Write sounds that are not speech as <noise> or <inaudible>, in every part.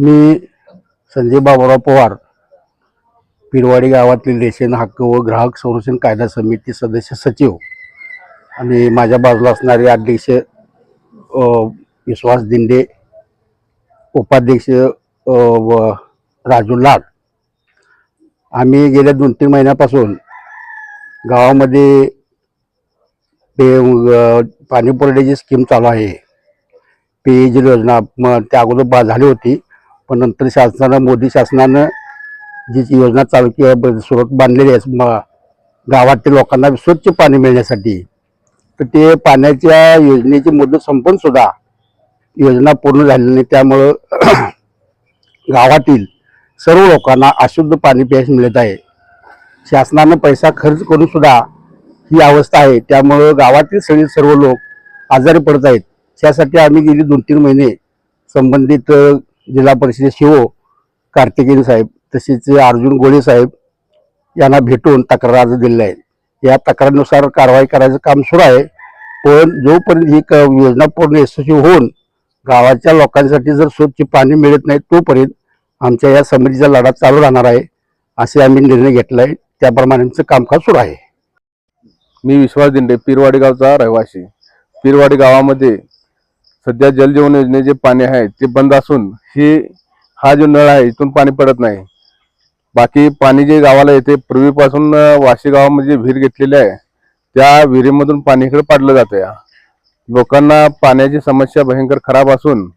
मी संजय बाबुराव पवार पिरवाडी गावातील रेशन हक्क व ग्राहक संरक्षण कायदा समिती सदस्य सचिव आणि माझ्या बाजूला असणारे अध्यक्ष विश्वास दिंडे उपाध्यक्ष व राजू लाड. आम्ही गेल्या दोन तीन महिन्यापासून गावामध्ये पे अ, स्कीम चालू आहे. पेयजल योजना मग त्या अगोदर बा झाली होती. पण नंतर शासनानं मोदी शासनानं जी योजना चालू केली सुरत बांधलेली आहे गावातील लोकांना स्वच्छ पाणी मिळण्यासाठी तर ते पाण्याच्या योजनेची मुदत संपून सुद्धा योजना पूर्ण झालेली नाही. त्यामुळं <clears throat> गावातील सर्व लोकांना अशुद्ध पाणी प्यायस मिळत आहे. शासनानं पैसा खर्च करून सुद्धा ही अवस्था आहे. त्यामुळं गावातील सगळे सर्व लोक आजारी पडत आहेत. त्यासाठी आम्ही गेली दोन तीन महिने संबंधित जिल्हा परिषद शिव कार्तिकेय साहेब तसेच अर्जुन गोळे साहेब यांना भेटून तक्रार अर्ज दिलेला आहे. या तक्रारीनुसार कारवाई करायचं काम सुरू आहे. पण जोपर्यंत ही क- योजना पूर्ण यशस्वी होऊन गावाच्या लोकांसाठी जर स्वच्छ पाणी मिळत नाही तोपर्यंत आमच्या या समितीचा लढा चालू राहणार आहे असे आम्ही निर्णय घेतला आहे. त्याप्रमाणे आमचं कामकाज सुरू आहे. मी विश्वास दिंडे पिरवाडी गावचा रहिवासी. पिरवाडी गावामध्ये सध्या जलजीवन योजनेचे पाणी आहे ते बंद असून ही हा जो नळ आहे इथून पाणी पडत नाही. बाकी पाणी जे गावाला येते पूर्वीपासून वाशी गावामध्ये विहीर घेतलेली आहे. त्या विहिरीमधून पाणी इकडे पाडलं जातं आहे लोकांना पाण्याची समस्या भयंकर खराब असून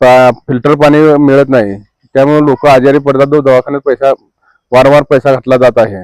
फिल्टर पाणी मिळत नाही. त्यामुळे लोक आजारी पडतात व दवाखान्यात पैसा वारंवार पैसा घातला जात आहे.